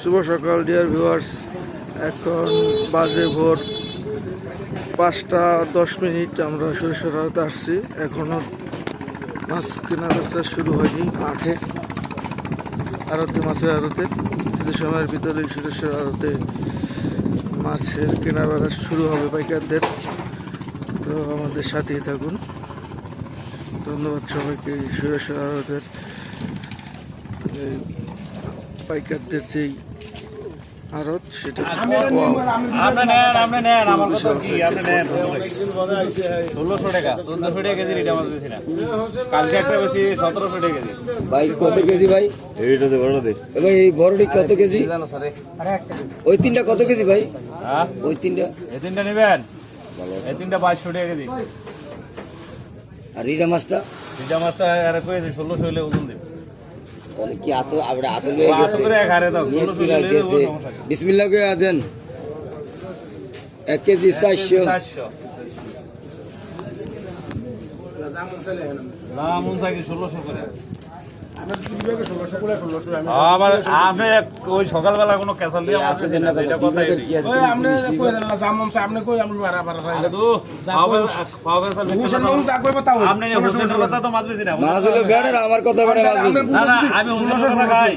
শুভ সকাল dear viewers এখন বাজে ভোর পাঁচটা দশ মিনিট আমরা সরিষার আড়তে আসছি। এখনও মাছ কেনা বেচা শুরু হয়নি মাঠে, আড়তে, মাছের আড়তে। কিছু সময়ের ভিতরে সরিষার আড়তে মাছের কেনা বেচা শুরু হবে পাইকারদের। তো আমাদের সাথেই থাকুন। ধন্যবাদ সবাইকে সরিষার আড়তের, এই পাইকারদের যেই আড়ত সেটা আপনি নেন আপনি নেন আমার কথা কি আপনি নেন ষোলোশো টাকা টাকা কেজি রিটা মাছ বেশি না। কালকে একটা বেশি সতেরোশো টাকা কেজি। ভাই কত কেজি ভাই? বড় দে। ভাই এই বড়টি কত কেজি? জানো স্যার ওই তিনটা কত কেজি ভাই? হ্যাঁ? ওই তিনটা। এই তিনটা নেবেন? এই তিনটা বাইশশো টাকা কেজি। আর রিডা মাছটা? রিটা মাছটা আর হলে ওজন দেবে। মানে কি আত আমরা আতল হয়ে গেছে। বিসমিল্লাহ কে দেন। এক কেজি চারশো। ষোলোশো করে। আবার আপনি ওই সকালবেলা কোনো ক্যাসাল দিয়ে মাছ না, এটা কথা ওই আপনি কই দেন না জামম সা কই আমরা বারা বারা রাইলা আদু, পাও- পাও ক্যাসাল হুসেন মামু যা কইবা তাও আপনি হোসেনের কথা তো মাছ বেশি না আমার কথা বেড়ে মাছ না না আমি খাই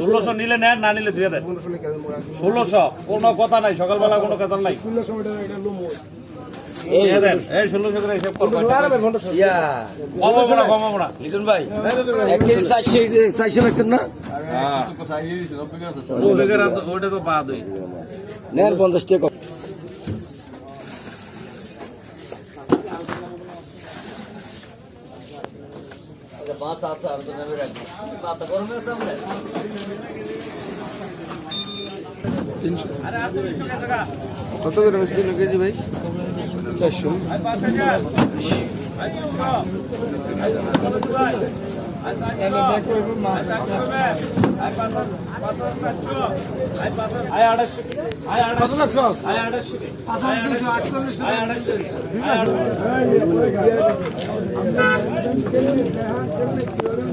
ষোলোশো নিলে নেন না নিলে ধুয়ে দেন ষোলোশো কোনো কথা নাই সকালবেলা কোনো কথা নাই। লিটন হ্যাঁ, ভাই এক কেজি চারশো লাগছেন না? হ্যাঁ। নেন পঞ্চাশ টাকা। আচ্ছা, বাস আছে আর তো নেমে রাখব। বাতা গরমে আছে আমরা আরে আসবে সঙ্গে সঙ্গে। কত করে মিষ্টি কেজি ভাই? চারশো।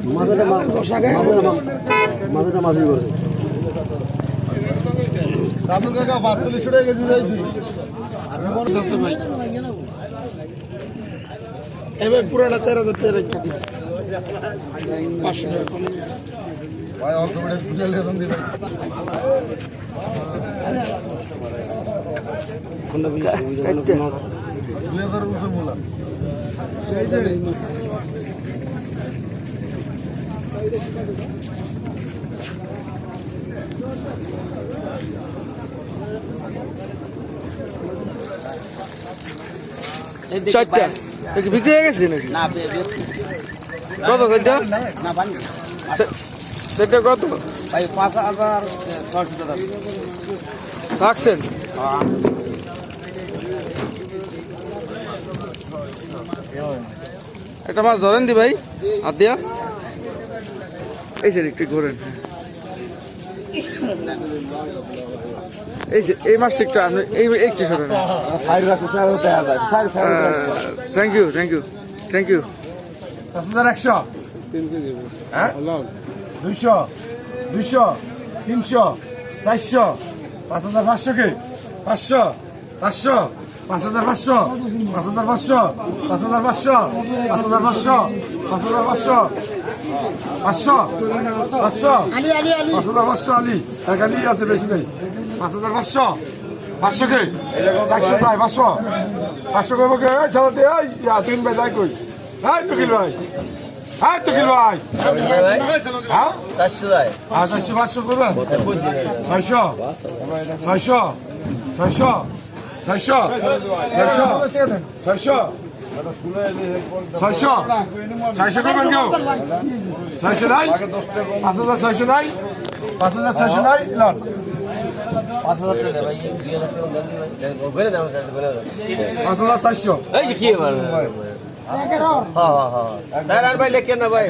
মাথাটা মাথাটা মাথাটা রাতুল কাকা, পাঁচচল্লিশশো টাকা কেজি চাইছি। ভাই এবার পুরাটা চার হাজার টাকা রেখে দিই পাঁচশো টাকা কমে ভাই কি বিক্রি হয়ে গেছে নাকি। কত চারটা? চারটা কত? ভাই পাঁচ হাজার ছয়শো টাকা। রাখছেন? একটা মাছ ধরেন দি ভাই হাত দিয়া। এই যে একটু ঘোরেন। এই যে, এই মাছটা একটু আপনি এই একটু সরেন thank you thank you thank you পাঁচ হাজার একশো। হ্যাঁ? দুইশো দুইশো, তিনশো, চারশো, পাঁচ হাজার পাঁচশো কি? পাঁচশো পাঁচশো, পাঁচ হাজার পাঁচশো, পাঁচ হাজার পাঁচশো, পাঁচ হাজার পাঁচশো, পাঁচ হাজার পাঁচশো, পাঁচ হাজার পাঁচশো পাঁচশো পাঁচশো। পাঁচ হাজার পাঁচশো আলি। এক আলি আছে বেশি নেই। পাঁচ হাজার পাঁচশো। পাঁচশো কে? চারশো যায় পাঁচশো। পাঁচশো কইব কে? ইয়া তিন ভাই যাই কই। এই তুকিল ভাই। এই তুকিল ভাই। হ্যাঁ? চারশো পাঁচশো করবেন ছয়শো। ছয়শো। ছয়শো। ছয়শো। ছয়শো। ছয়শো। ছয়শো? ছয়শো করবেন কেউ? ছয়শো নাই? পাঁচ হাজার ছয়শো নাই? পাঁচ হাজার ছয়শো নাই? লন। পাঁচ হাজার টাকা ভাই পাঁচ হাজার চারশো এই যে কি হ্যাঁ হ্যাঁ হ্যাঁ। ভাই লেখেন না ভাই।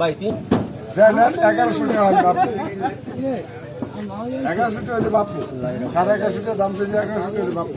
ভাই তিন। এগারোশো টাকা এগারোশো টাকা হলে বাপু। সাড়ে এগারোশো টাকা দাম চেয়েছে এগারোশো টাকা হলে বাপু।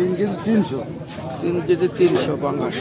তিন কেজি তিনশো। তিন কেজি তিনশো পাঙ্গাস